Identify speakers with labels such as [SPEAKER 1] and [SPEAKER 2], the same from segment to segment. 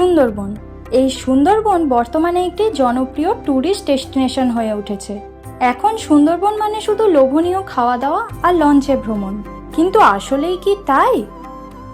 [SPEAKER 1] সুন্দরবন। এই সুন্দরবন বর্তমানে একটি জনপ্রিয় ট্যুরিস্ট ডেস্টিনেশন হয়ে উঠেছে। এখন সুন্দরবন মানে শুধু লোভনীয় খাওয়া দাওয়া আর লঞ্চে ভ্রমণ। কিন্তু আসলেই কি তাই?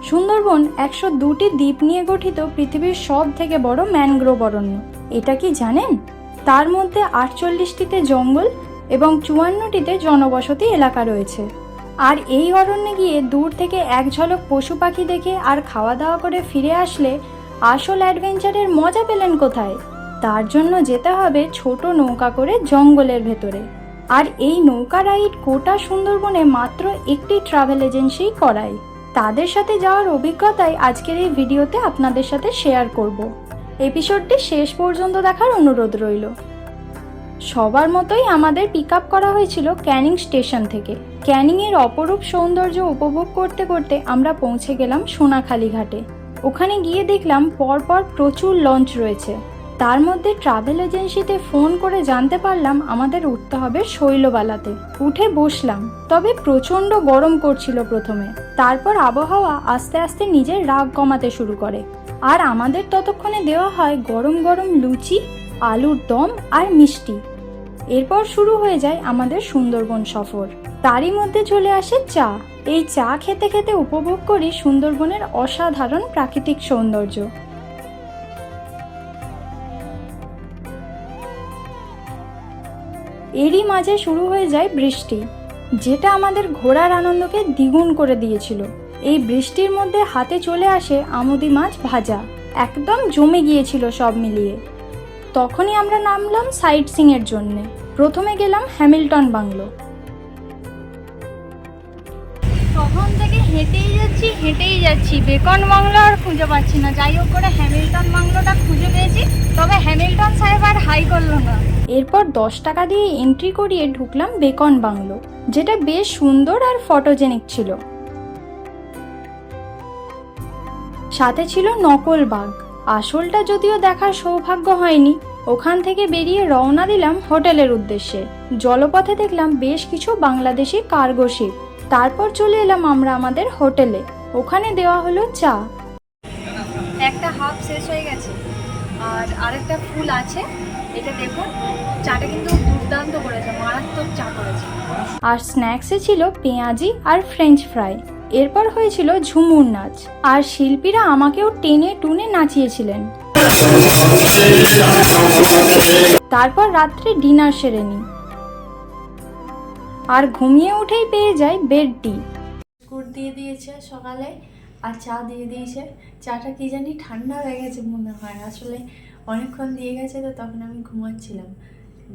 [SPEAKER 1] সুন্দরবন একশো দুটি দ্বীপ নিয়ে গঠিত পৃথিবীর সব থেকে বড় ম্যানগ্রোভ অরণ্য। এটা কি জানেন? তার মধ্যে আটচল্লিশটিতে জঙ্গল এবং চুয়ান্নটিতে জনবসতি এলাকা রয়েছে। আর এই অরণ্যে গিয়ে দূর থেকে এক ঝলক পশু পাখি দেখে আর খাওয়া দাওয়া করে ফিরে আসলে আসল অ্যাডভেঞ্চারের মজা পেলেন কোথায়? তার জন্য যেতে হবে ছোট নৌকা করে জঙ্গলের ভেতরে। আর এই নৌকা রাইড গোটা সুন্দরবনে মাত্র একটি ট্রাভেল এজেন্সিই করায়। তাদের সাথে যাওয়ার অভিজ্ঞতাই আজকের এই ভিডিওতে আপনাদের সাথে শেয়ার করব। এপিসোডটি শেষ পর্যন্ত দেখার অনুরোধ রইল। সবার মতোই আমাদের পিক আপ করা হয়েছিল ক্যানিং স্টেশন থেকে। ক্যানিংয়ের অপরূপ সৌন্দর্য উপভোগ করতে করতে আমরা পৌঁছে গেলাম সোনাখালী ঘাটে। ওখানে গিয়ে দেখলাম পরপর প্রচুর লঞ্চ রয়েছে। তার মধ্যে ট্রাভেল এজেন্সিতে ফোন করে জানতে পারলাম আমাদের উঠতে হবে শৈলবালাতে। উঠে বসলাম, তবে প্রচণ্ড গরম করছিল প্রথমে। তারপর আবহাওয়া আস্তে আস্তে নিজের রাগ কমাতে শুরু করে। আর আমাদের ততক্ষণে দেওয়া হয় গরম গরম লুচি, আলুর দম আর মিষ্টি। এরপর শুরু হয়ে যায় আমাদের সুন্দরবন সফর। তারই মধ্যে চলে আসে চা। এই চা খেতে খেতে উপভোগ করি সুন্দরবনের অসাধারণ প্রাকৃতিক সৌন্দর্য। এরই মাঝে শুরু হয়ে যায় বৃষ্টি, যেটা আমাদের ঘোরার আনন্দকে দ্বিগুণ করে দিয়েছিল। এই বৃষ্টির মধ্যে হাতে চলে আসে আমুদি মাছ ভাজা। একদম জমে গিয়েছিল সব মিলিয়ে। তখনই আমরা নামলাম সাইট সিং এর জন্যে। প্রথমে গেলাম হ্যামিল্টন বাংলো। তখন থেকে হেঁটেই যাচ্ছি হেঁটেই যাচ্ছি। বেকন বাংলো আর খুঁজে পাচ্ছি না। যাই হোক করে হ্যামিল্টন বাংলোটা খুঁজে পেয়েছি। তবে হ্যামিল্টন সাহেব আর হাই করল না। এরপর দশ টাকা দিয়ে এন্ট্রি করিয়ে ঢুকলাম বেকন বাংলো, যেটা বেশ সুন্দর আর ফটোজেনিক ছিল। সাথে ছিল নকল বাঘ। আসলটা যদিও দেখার সৌভাগ্য হয়নি ওখান থেকে বেরিয়ে রওনা দিলাম হোটেলের উদ্দেশ্যে। জলপথে দেখলাম বেশ কিছু বাংলাদেশি কার্গো শিপ। তারপর চলে এলাম আমরা আমাদের হোটেলে। ওখানে দেওয়া হলো চা। একটা হাফ শেষ হয়ে গেছে। আর আরেকটা ফুল আছে। এটা দেখুন চাটা কিন্তু দুর্দান্ত করেছে মারাত্মক চা করেছে। আর স্ন্যাক্সে ছিল পেঁয়াজি আর ফ্রেঞ্চ ফ্রাই। এরপর হয়েছিল ঝুমুর নাচ, আর শিল্পীরা আমাকেও টেনে টুনে নাচিয়েছিলেন। তারপর রাত্রে ডিনার সেরে নিই। আর ঘুমিয়ে উঠেই পেয়ে যাই বেড টি
[SPEAKER 2] বিস্কুট দিয়ে দিয়েছে সকালে, আর চা দিয়ে দিয়েছে। চাটা কি জানি ঠান্ডা হয়ে গেছে মনে হয়। আসলে অনেকক্ষণ দিয়ে গেছে তো তখন আমি ঘুমাচ্ছিলাম।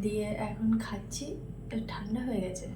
[SPEAKER 2] দিয়ে এখন খাচ্ছি ঠান্ডা হয়ে গেছে।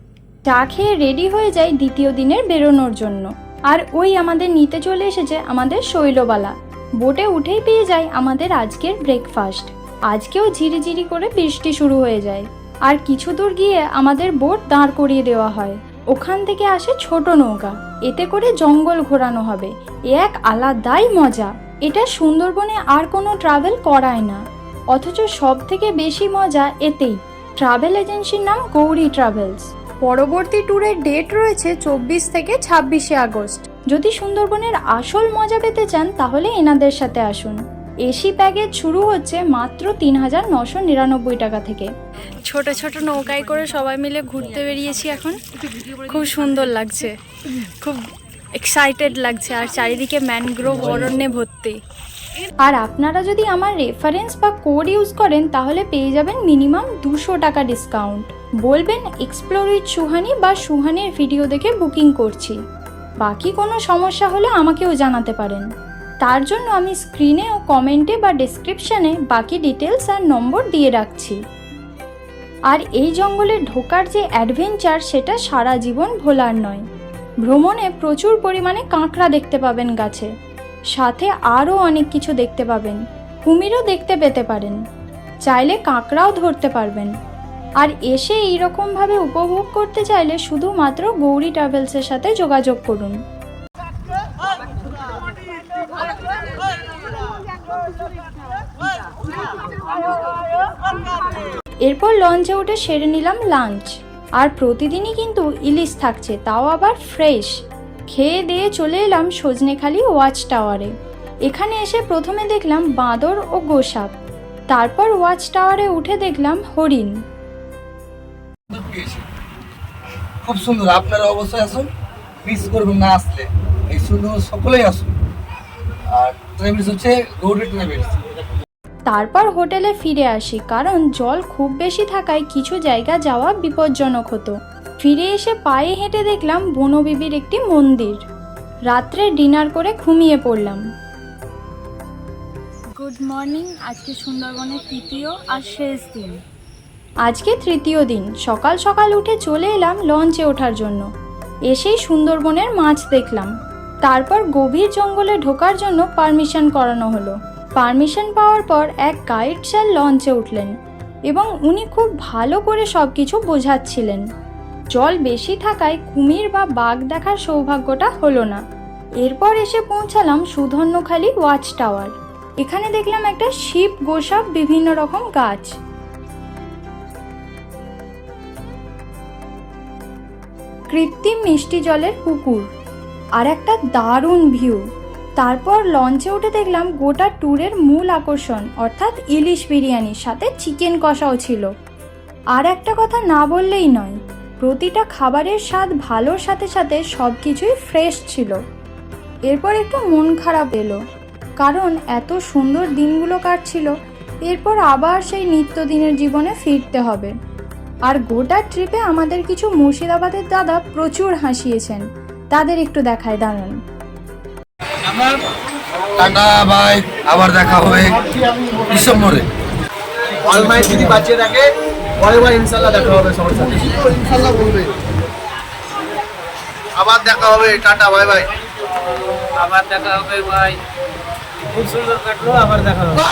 [SPEAKER 1] চা খেয়ে রেডি হয়ে যাই দ্বিতীয় দিনের বেরোনোর জন্য। আর ওই আমাদের নিতে চলে এসেছে আমাদের শৈলবালা। বোটে উঠেই পেয়ে যায় আমাদের আজকের ব্রেকফাস্ট আজকেও ঝিরিঝিরি করে বৃষ্টি শুরু হয়ে যায়। আর কিছু দূর গিয়ে আমাদের বোট দাঁড় করিয়ে দেওয়া হয়। ওখান থেকে আসে ছোট নৌকা। এতে করে জঙ্গল ঘোরানো হবে। এ এক আলাদাই মজা। এটা সুন্দরবনে আর কোনো ট্রাভেল করায় না। অথচ সব থেকে বেশি মজা এতেই। ট্রাভেল এজেন্সির নাম গৌরী ট্রাভেলস পরবর্তী ট্যুরের ডেট রয়েছে চব্বিশ থেকে ছাব্বিশে আগস্ট। যদি সুন্দরবনের আসল মজা পেতে চান, তাহলে এনাদের সাথে আসুন। এসি প্যাকেজ শুরু হচ্ছে মাত্র তিন হাজার নশো নিরানব্বই টাকা থেকে। ছোট ছোট নৌকায় করে সবাই মিলে ঘুরতে বেরিয়েছি এখন। খুব সুন্দর লাগছে। খুব এক্সাইটেড লাগছে, আর চারিদিকে ম্যানগ্রোভ অরণ্যে ভর্তি। আর আপনারা যদি আমার রেফারেন্স বা কোড ইউজ করেন, তাহলে পেয়ে যাবেন মিনিমাম দুশো টাকা ডিসকাউন্ট বলবেন এক্সপ্লোর উইথ সুহানি বা সুহানির ভিডিও দেখে বুকিং করছি। বাকি কোনো সমস্যা হলে আমাকেও জানাতে পারেন। তার জন্য আমি স্ক্রিনে ও কমেন্টে বা ডেসক্রিপশনে বাকি ডিটেলস আর নম্বর দিয়ে রাখছি। আর এই জঙ্গলে ঢোকার যে অ্যাডভেঞ্চার সেটা সারা জীবন ভোলার নয়। ভ্রমণে প্রচুর পরিমাণে কাঁকড়া দেখতে পাবেন গাছে। সাথে আরও অনেক কিছু দেখতে পাবেন। কুমিরও দেখতে পেতে পারেন। চাইলে কাঁকড়াও ধরতে পারবেন। আর এসে এইরকমভাবে উপভোগ করতে চাইলে শুধুমাত্র গৌরী ট্রাভেলসের সাথে যোগাযোগ করুন। এরপর লঞ্চে উঠে সেরে নিলাম লাঞ্চ। আর প্রতিদিনই কিন্তু ইলিশ থাকছে, তাও আবার ফ্রেশ। খেয়ে দিয়ে চলে এলাম সজনেখালি ওয়াচ টাওয়ারে। এখানে এসে প্রথমে দেখলাম বাঁদর ও গোসাপ। তারপর ওয়াচ টাওয়ারে উঠে দেখলাম হরিণ।
[SPEAKER 3] খুব সুন্দর আপনারা অবশ্যই আসুন। মিস করবেন না আসলে। এই সুন্দর সকলেই আসুন। আর ট্রাভেলস হচ্ছে গৌরী ট্রাভেলস
[SPEAKER 1] তারপর হোটেলে ফিরে আসি কারণ জল খুব বেশি থাকায় কিছু জায়গা যাওয়া বিপজ্জনক হতো। ফিরে এসে পায়ে হেঁটে দেখলাম বনবিবির একটি মন্দির। রাত্রে ডিনার করে ঘুমিয়ে পড়লাম।
[SPEAKER 4] গুড মর্নিং আজকে সুন্দরবনের তৃতীয় আর শেষ দিন।
[SPEAKER 1] আজকে তৃতীয় দিন সকাল সকাল উঠে চলে এলাম লঞ্চে ওঠার জন্য। এসেই সুন্দরবনের মাছ দেখলাম। তারপর গভীর জঙ্গলে ঢোকার জন্য পারমিশন করানো হলো। পারমিশন পাওয়ার পর এক গাইড স্যার লঞ্চে উঠলেন এবং উনি খুব ভালো করে সব কিছু বোঝাচ্ছিলেন। জল বেশি থাকায় কুমির বা বাঘ দেখার সৌভাগ্যটা হলো না। এরপর এসে পৌঁছালাম সুধন্যখালি ওয়াচ টাওয়ার। এখানে দেখলাম একটা শিব গোসাপ বিভিন্ন রকম গাছ। কৃত্রিম মিষ্টি জলের পুকুর। আর একটা দারুণ ভিউ। তারপর লঞ্চে উঠে দেখলাম গোটা ট্যুরের মূল আকর্ষণ, অর্থাৎ ইলিশ বিরিয়ানির সাথে চিকেন কষাও ছিল। আর একটা কথা না বললেই নয় প্রতিটা খাবারের স্বাদ ভালোর সাথে সাথে সব কিছুই ফ্রেশ ছিল। এরপর একটু মন খারাপ এলো কারণ এত সুন্দর দিনগুলো কাটছিল এরপর আবার সেই নিত্যদিনের জীবনে ফিরতে হবে। আর গোটা ট্রিপে আমাদের কিছু মুর্শিদাবাদের দাদা প্রচুর হাসিয়েছেন তাদের একটু দেখায় দাঁড়ান।
[SPEAKER 3] টাটা বাই আবার দেখা হবে ডিসেম্বরে।
[SPEAKER 5] অলমাই যদি বাঁচিয়ে রাখে ইনশাল্লাহ দেখা হবে সবার সাথে।
[SPEAKER 3] ইনশাল্লাহ বলবে।
[SPEAKER 5] আবার দেখা হবে। Tata bye bye.
[SPEAKER 6] আবার দেখা হবে ভাই খুব সুন্দর কাটলো আবার দেখা হবে।